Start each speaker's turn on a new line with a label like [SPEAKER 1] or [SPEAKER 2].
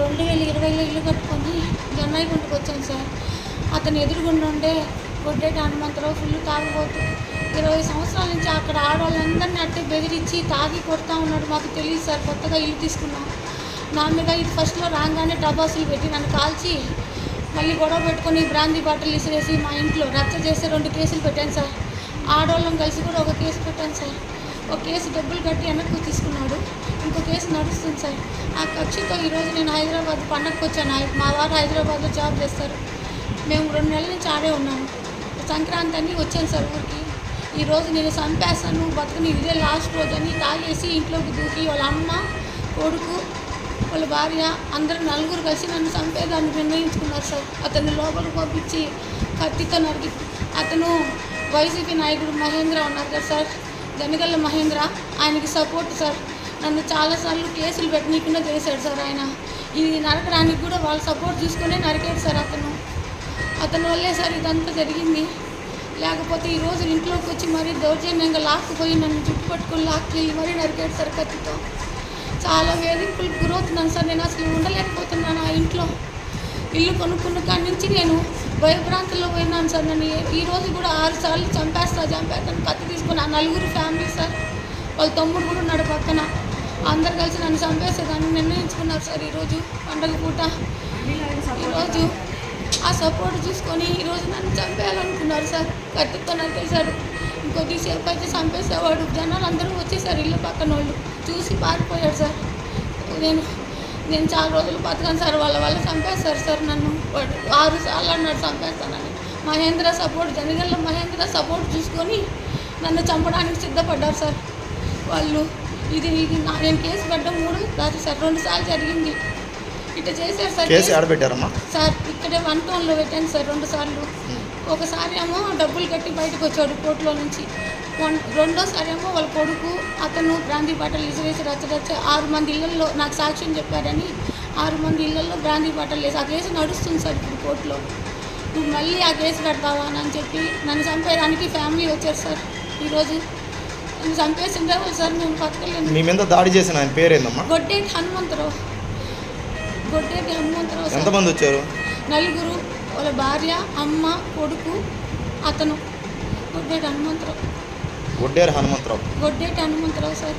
[SPEAKER 1] రెండు వేల ఇరవైలో ఇల్లు కట్టుకొని గన్నయ్య వచ్చాను సార్. అతను ఎదురుగుండా ఉండే గొడ్డేటి హనుమంతరావు ఫుల్ తాగుబోతు. ఇరవై సంవత్సరాల నుంచి అక్కడ ఆడవాళ్ళందరినీ అట్టే బెదిరించి తాగి కొడతా ఉన్నాడు మాకు తెలియదు సార్. కొత్తగా ఇల్లు తీసుకున్నాం. నా మీద ఇది ఫస్ట్లో రాగానే టబాసులు పెట్టి నన్ను కాల్చి మళ్ళీ గొడవ పెట్టుకొని బ్రాందీ బాటిల్ ఇసిరేసి మా ఇంట్లో రచ్చ చేసి రెండు కేసులు పెట్టాను సార్. ఆడవాళ్ళం కలిసి కూడా ఒక కేసు పెట్టాను సార్. ఒక కేసు డబ్బులు కట్టి వెనక్కి తీసుకున్నాడు ఇంకో కేసు నడుస్తుంది సార్. ఆ కక్షితో ఈరోజు నేను హైదరాబాద్ పండగకు వచ్చాను. మా వారు హైదరాబాద్లో జాబ్ చేస్తారు. మేము రెండు నెలల నుంచి ఆడే ఉన్నాము. సంక్రాంతి అని వచ్చాను సార్ ఊరికి. ఈరోజు నేను చంపేస్తాను బతుకుని ఇదే లాస్ట్ రోజు అని తాగేసి ఇంట్లోకి దూకి వాళ్ళ అమ్మ కొడుకు వాళ్ళ భార్య అందరూ నలుగురు కలిసి నన్ను చంపేదాన్ని నిర్ణయించుకున్నారు సార్. అతన్ని లోపలికి పంపించి కత్తితో నరికి అతను వైసీపీ నాయకుడు మహేంద్ర ఉన్నారు కదా సార్. జనగల్ల మహేంద్ర ఆయనకి సపోర్ట్ సార్ నన్ను చాలాసార్లు కేసులు పెట్టనీకుండా చేశాడు సార్ ఆయన. ఇది నరకడానికి కూడా వాళ్ళ సపోర్ట్ తీసుకునే నరికాడు సార్ అతను. అతని వల్లే సార్ ఇదంతా జరిగింది. లేకపోతే ఈరోజు ఇంట్లోకి వచ్చి మరీ దౌర్జన్యంగా లాక్కుపోయి నన్ను చుట్టుపట్టుకుని లాక్కెళ్ళి మరీ నరికాడు సార్ కత్తితో. చాలా వేధింపులకు గురవుతున్నాను సార్ నేను అసలు ఉండలేకపోతున్నాను ఆ ఇంట్లో. ఇల్లు కొనుక్కున్న కాడి నుంచి నేను భయభ్రాంతుల్లో పోయినాను సార్. నన్ను ఈరోజు ఈ రోజు కూడా ఆరు సార్లు చంపేస్తా చంపేస్తాను. కత్తి తీసుకుని ఆ నలుగురు ఫ్యామిలీ సార్ వాళ్ళ తమ్ముడు కూడా ఉన్నాడు పక్కన. అందరు కలిసి నన్ను చంపేసేదాన్ని నిర్ణయించుకున్నారు సార్ ఈరోజు పండగ పూట. ఈరోజు ఆ సపోర్ట్ చూసుకొని ఈరోజు నన్ను చంపేయాలనుకున్నారు సార్. కత్తితో నరికేశారు. ఇంకొద్దిసేపు అయితే చంపేసేవాడు. జనాలు అందరూ వచ్చేసారు ఇల్లు పక్కన వాళ్ళు చూసి పారిపోయాడు సార్. నేను నేను చాలా రోజులు బతకాను సార్ వాళ్ళ వల్ల చంపేస్తారు సార్ నన్ను. ఆరు సార్లు అన్నాడు చంపేస్తానని. మహేంద్ర సపోర్ట్ జనగల్ల మహేంద్ర సపోర్ట్ చూసుకొని నన్ను చంపడానికి సిద్ధపడ్డారు సార్ వాళ్ళు. ఇది ఇది నేను కేసు పెట్టడం మూడు కాదు సార్ రెండు సార్లు జరిగింది. ఇట్లా చేశారు సార్
[SPEAKER 2] కేసు ఆడబెట్టారమ్మా
[SPEAKER 1] సార్ ఇక్కడే వన్ టౌన్లో పెట్టాను సార్ రెండు సార్లు. ఒకసారి ఏమో డబ్బులు కట్టి బయటకు వచ్చాడు కోర్టులో నుంచి. రెండోసారి ఏమో వాళ్ళ కొడుకు అతను బ్రాందీ బాటలు ఇసిరేసి రచ్చరచ్చ ఆరు మంది ఇళ్ళలో నాకు సాక్ష్యం చెప్పారని ఆరు మంది ఇళ్ళలో బ్రాందీ బాటలు వేసి ఆ కేసు నడుస్తుంది సార్ ఇప్పుడు కోర్టులో. నువ్వు మళ్ళీ ఆ కేసు కడతావా అని చెప్పి నన్ను చంపేయడానికి ఫ్యామిలీ వచ్చారు సార్ ఈరోజు. నన్ను వాళ్ళు సార్ నేను బతకలేను
[SPEAKER 2] మీ మీద దాడి చేసిన ఆయన పేరేందమ్మా?
[SPEAKER 1] గొడ్డేటి హనుమంతరావు. గొడ్డేటి హనుమంతరావు
[SPEAKER 2] ఎంతమంది వచ్చారు?
[SPEAKER 1] నలుగురు వాళ్ళ భార్య అమ్మ కొడుకు అతను. గొడ్డేటి హనుమంతరావు.
[SPEAKER 2] ఒడ్డేరు హనుమంతరావు
[SPEAKER 1] గొడ్డేటి హనుమంతరావు సార్